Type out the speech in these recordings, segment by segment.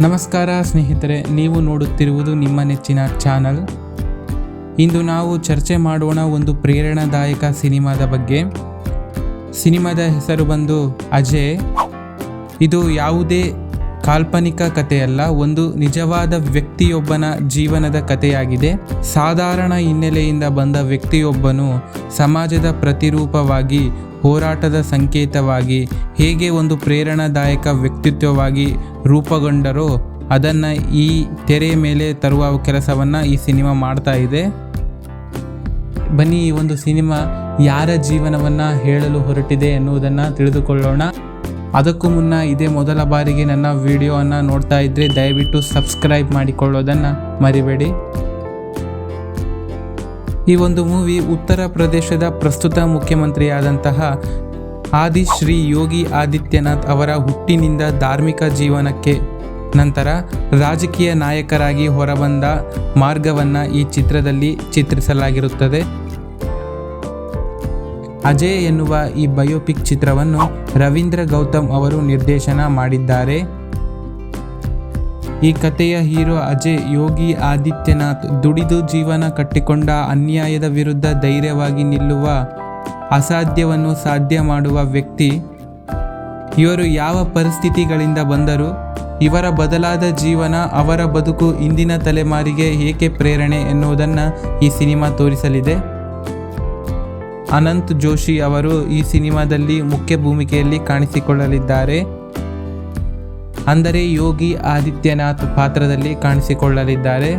ನಮಸ್ಕಾರ ಸ್ನೇಹಿತರೆ, ನೀವು ನೋಡುತ್ತಿರುವುದು ನಿಮ್ಮ ನೆಚ್ಚಿನ ಚಾನಲ್. ಇಂದು ನಾವು ಚರ್ಚೆ ಮಾಡೋಣ ಒಂದು ಪ್ರೇರಣಾದಾಯಕ ಸಿನಿಮಾದ ಬಗ್ಗೆ. ಸಿನಿಮಾದ ಹೆಸರು ಬಂದು ಅಜಯ್. ಇದು ಯಾವುದೇ ಕಾಲ್ಪನಿಕ ಕಥೆಯಲ್ಲ, ಒಂದು ನಿಜವಾದ ವ್ಯಕ್ತಿಯೊಬ್ಬನ ಜೀವನದ ಕಥೆಯಾಗಿದೆ. ಸಾಧಾರಣ ಹಿನ್ನೆಲೆಯಿಂದ ಬಂದ ವ್ಯಕ್ತಿಯೊಬ್ಬನು ಸಮಾಜದ ಪ್ರತಿರೂಪವಾಗಿ, ಹೋರಾಟದ ಸಂಕೇತವಾಗಿ, ಹೇಗೆ ಒಂದು ಪ್ರೇರಣಾದಾಯಕ ವ್ಯಕ್ತಿತ್ವವಾಗಿ ರೂಪುಗೊಂಡರೋ, ಅದನ್ನು ಈ ತೆರೆ ಮೇಲೆ ತರುವ ಕೆಲಸವನ್ನು ಈ ಸಿನಿಮಾ ಮಾಡ್ತಾ ಇದೆ. ಬನ್ನಿ ಈ ಒಂದು ಸಿನಿಮಾ ಯಾರ ಜೀವನವನ್ನು ಹೇಳಲು ಹೊರಟಿದೆ ಎನ್ನುವುದನ್ನು ತಿಳಿದುಕೊಳ್ಳೋಣ. ಅದಕ್ಕೂ ಮುನ್ನ ಇದೇ ಮೊದಲ ಬಾರಿಗೆ ನನ್ನ ವಿಡಿಯೋವನ್ನು ನೋಡ್ತಾ ಇದ್ದರೆ ದಯವಿಟ್ಟು ಸಬ್ಸ್ಕ್ರೈಬ್ ಮಾಡಿಕೊಳ್ಳೋದನ್ನು ಮರಿಬೇಡಿ. ಈ ಒಂದು ಮೂವಿ ಉತ್ತರ ಪ್ರದೇಶದ ಪ್ರಸ್ತುತ ಮುಖ್ಯಮಂತ್ರಿಯಾದಂತಹ ಆದಿ ಶ್ರೀ ಯೋಗಿ ಆದಿತ್ಯನಾಥ್ ಅವರ ಹುಟ್ಟಿನಿಂದ ಧಾರ್ಮಿಕ ಜೀವನಕ್ಕೆ ನಂತರ ರಾಜಕೀಯ ನಾಯಕರಾಗಿ ಹೊರಬಂದ ಮಾರ್ಗವನ್ನು ಈ ಚಿತ್ರದಲ್ಲಿ ಚಿತ್ರಿಸಲಾಗಿರುತ್ತದೆ. ಅಜಯ್ ಎನ್ನುವ ಈ ಬಯೋಪಿಕ್ ಚಿತ್ರವನ್ನು ರವೀಂದ್ರ ಗೌತಮ್ ಅವರು ನಿರ್ದೇಶನ ಮಾಡಿದ್ದಾರೆ. ಈ ಕಥೆಯ ಹೀರೋ ಅಜಯ್ ಯೋಗಿ ಆದಿತ್ಯನಾಥ್ ದುಡಿದು ಜೀವನ ಕಟ್ಟಿಕೊಂಡ ಅನ್ಯಾಯದ ವಿರುದ್ಧ ಧೈರ್ಯವಾಗಿ ನಿಲ್ಲುವ ಅಸಾಧ್ಯವನ್ನು ಸಾಧ್ಯ ಮಾಡುವ ವ್ಯಕ್ತಿ. ಇವರು ಯಾವ ಪರಿಸ್ಥಿತಿಗಳಿಂದ ಬಂದರು ಇವರ ಬದಲಾದ ಜೀವನ ಅವರ ಬದುಕು ಇಂದಿನ ತಲೆಮಾರಿಗೆ ಏಕೆ ಪ್ರೇರಣೆ ಎನ್ನುವುದನ್ನು ಈ ಸಿನಿಮಾ ತೋರಿಸಲಿದೆ. ಅನಂತ್ ಜೋಶಿ ಅವರು ಈ ಸಿನಿಮಾದಲ್ಲಿ ಮುಖ್ಯ ಭೂಮಿಕೆಯಲ್ಲಿ ಕಾಣಿಸಿಕೊಳ್ಳಲಿದ್ದಾರೆ. ಅಂದರೆ ಯೋಗಿ ಆದಿತ್ಯನಾಥ್ ಪಾತ್ರದಲ್ಲಿ ಕಾಣಿಸಿಕೊಳ್ಳಲಿದ್ದಾರೆ.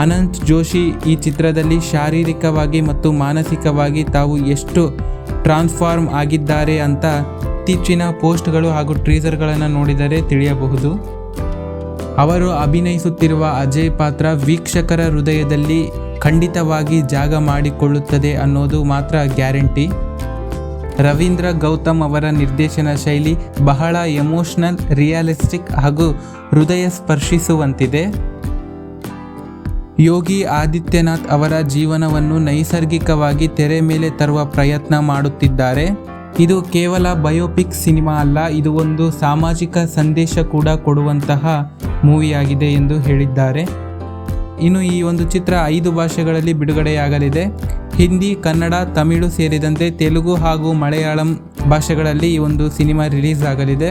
ಅನಂತ್ ಜೋಶಿ ಈ ಚಿತ್ರದಲ್ಲಿ ಶಾರೀರಿಕವಾಗಿ ಮತ್ತು ಮಾನಸಿಕವಾಗಿ ತಾವು ಎಷ್ಟು ಟ್ರಾನ್ಸ್ಫಾರ್ಮ್ ಆಗಿದ್ದಾರೆ ಅಂತ ಇತ್ತೀಚಿನ ಪೋಸ್ಟ್ಗಳು ಹಾಗೂ ಟ್ರೀಸರ್ಗಳನ್ನು ನೋಡಿದರೆ ತಿಳಿಯಬಹುದು. ಅವರು ಅಭಿನಯಿಸುತ್ತಿರುವ ಅಜಯ್ ಪಾತ್ರ ವೀಕ್ಷಕರ ಹೃದಯದಲ್ಲಿ ಖಂಡಿತವಾಗಿ ಜಾಗ ಮಾಡಿಕೊಳ್ಳುತ್ತದೆ ಅನ್ನೋದು ಮಾತ್ರ ಗ್ಯಾರಂಟಿ. ರವೀಂದ್ರ ಗೌತಮ್ ಅವರ ನಿರ್ದೇಶನ ಶೈಲಿ ಬಹಳ ಎಮೋಷನಲ್, ರಿಯಾಲಿಸ್ಟಿಕ್ ಹಾಗೂ ಹೃದಯ ಸ್ಪರ್ಶಿಸುವಂತಿದೆ. ಯೋಗಿ ಆದಿತ್ಯನಾಥ್ ಅವರ ಜೀವನವನ್ನು ನೈಸರ್ಗಿಕವಾಗಿ ತೆರೆ ಮೇಲೆ ತರುವ ಪ್ರಯತ್ನ ಮಾಡುತ್ತಿದ್ದಾರೆ. ಇದು ಕೇವಲ ಬಯೋಪಿಕ್ ಸಿನಿಮಾ ಅಲ್ಲ, ಇದು ಒಂದು ಸಾಮಾಜಿಕ ಸಂದೇಶ ಕೂಡ ಕೊಡುವಂತಹ ಮೂವಿಯಾಗಿದೆ ಎಂದು ಹೇಳಿದ್ದಾರೆ. ಇನ್ನು ಈ ಒಂದು ಚಿತ್ರ ಐದು ಭಾಷೆಗಳಲ್ಲಿ ಬಿಡುಗಡೆಯಾಗಲಿದೆ. ಹಿಂದಿ, ಕನ್ನಡ, ತಮಿಳು ಸೇರಿದಂತೆ ತೆಲುಗು ಹಾಗೂ ಮಲಯಾಳಂ ಭಾಷೆಗಳಲ್ಲಿ ಈ ಒಂದು ಸಿನಿಮಾ ರಿಲೀಸ್ ಆಗಲಿದೆ.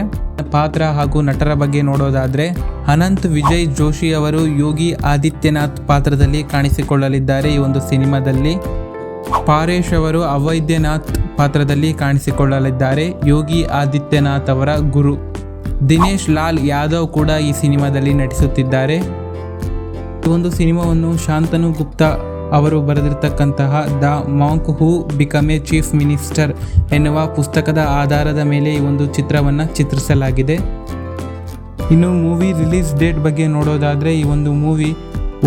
ಪಾತ್ರ ಹಾಗೂ ನಟರ ಬಗ್ಗೆ ನೋಡೋದಾದರೆ, ಅನಂತ್ ವಿಜಯ್ ಜೋಶಿ ಅವರು ಯೋಗಿ ಆದಿತ್ಯನಾಥ್ ಪಾತ್ರದಲ್ಲಿ ಕಾಣಿಸಿಕೊಳ್ಳಲಿದ್ದಾರೆ ಈ ಒಂದು ಸಿನಿಮಾದಲ್ಲಿ. ಪಾರೇಶ್ ಅವರು ಅವೈದ್ಯನಾಥ್ ಪಾತ್ರದಲ್ಲಿ ಕಾಣಿಸಿಕೊಳ್ಳಲಿದ್ದಾರೆ, ಯೋಗಿ ಆದಿತ್ಯನಾಥ್ ಅವರ ಗುರು. ದಿನೇಶ್ ಲಾಲ್ ಯಾದವ್ ಕೂಡ ಈ ಸಿನಿಮಾದಲ್ಲಿ ನಟಿಸುತ್ತಿದ್ದಾರೆ. ಒಂದು ಸಿನಿಮಾವನ್ನು ಶಾಂತನು ಗುಪ್ತಾ ಅವರು ಬರೆದಿರ್ತಕ್ಕಂತಹ the monk who become a chief minister ಎನ್ನುವ ಪುಸ್ತಕದ ಆಧಾರದ ಮೇಲೆ ಈ ಒಂದು ಚಿತ್ರವನ್ನು ಚಿತ್ರಿಸಲಾಗಿದೆ. ಇನ್ನು ಮೂವಿ ರಿಲೀಸ್ ಡೇಟ್ ಬಗ್ಗೆ ನೋಡೋದಾದರೆ ಈ ಒಂದು ಮೂವಿ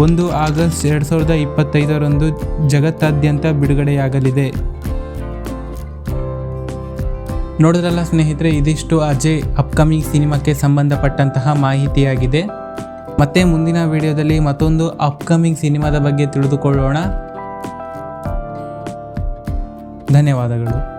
ಒಂದು ಆಗಸ್ಟ್ ಎರಡು ಸಾವಿರದ ಇಪ್ಪತ್ತೈದರಂದು ಜಗತ್ತಾದ್ಯಂತ ಬಿಡುಗಡೆಯಾಗಲಿದೆ. ನೋಡಿದ್ರಲ್ಲ ಸ್ನೇಹಿತರೆ, ಇದಿಷ್ಟು ಅಜಯ್ ಅಪ್ಕಮಿಂಗ್ ಸಿನಿಮಾಕ್ಕೆ ಸಂಬಂಧಪಟ್ಟಂತಹ ಮಾಹಿತಿಯಾಗಿದೆ. ಮತ್ತೆ ಮುಂದಿನ ವಿಡಿಯೋದಲ್ಲಿ ಮತ್ತೊಂದು ಅಪ್ಕಮಿಂಗ್ ಸಿನಿಮಾದ ಬಗ್ಗೆ ತಿಳಿದುಕೊಳ್ಳೋಣ. ಧನ್ಯವಾದಗಳು.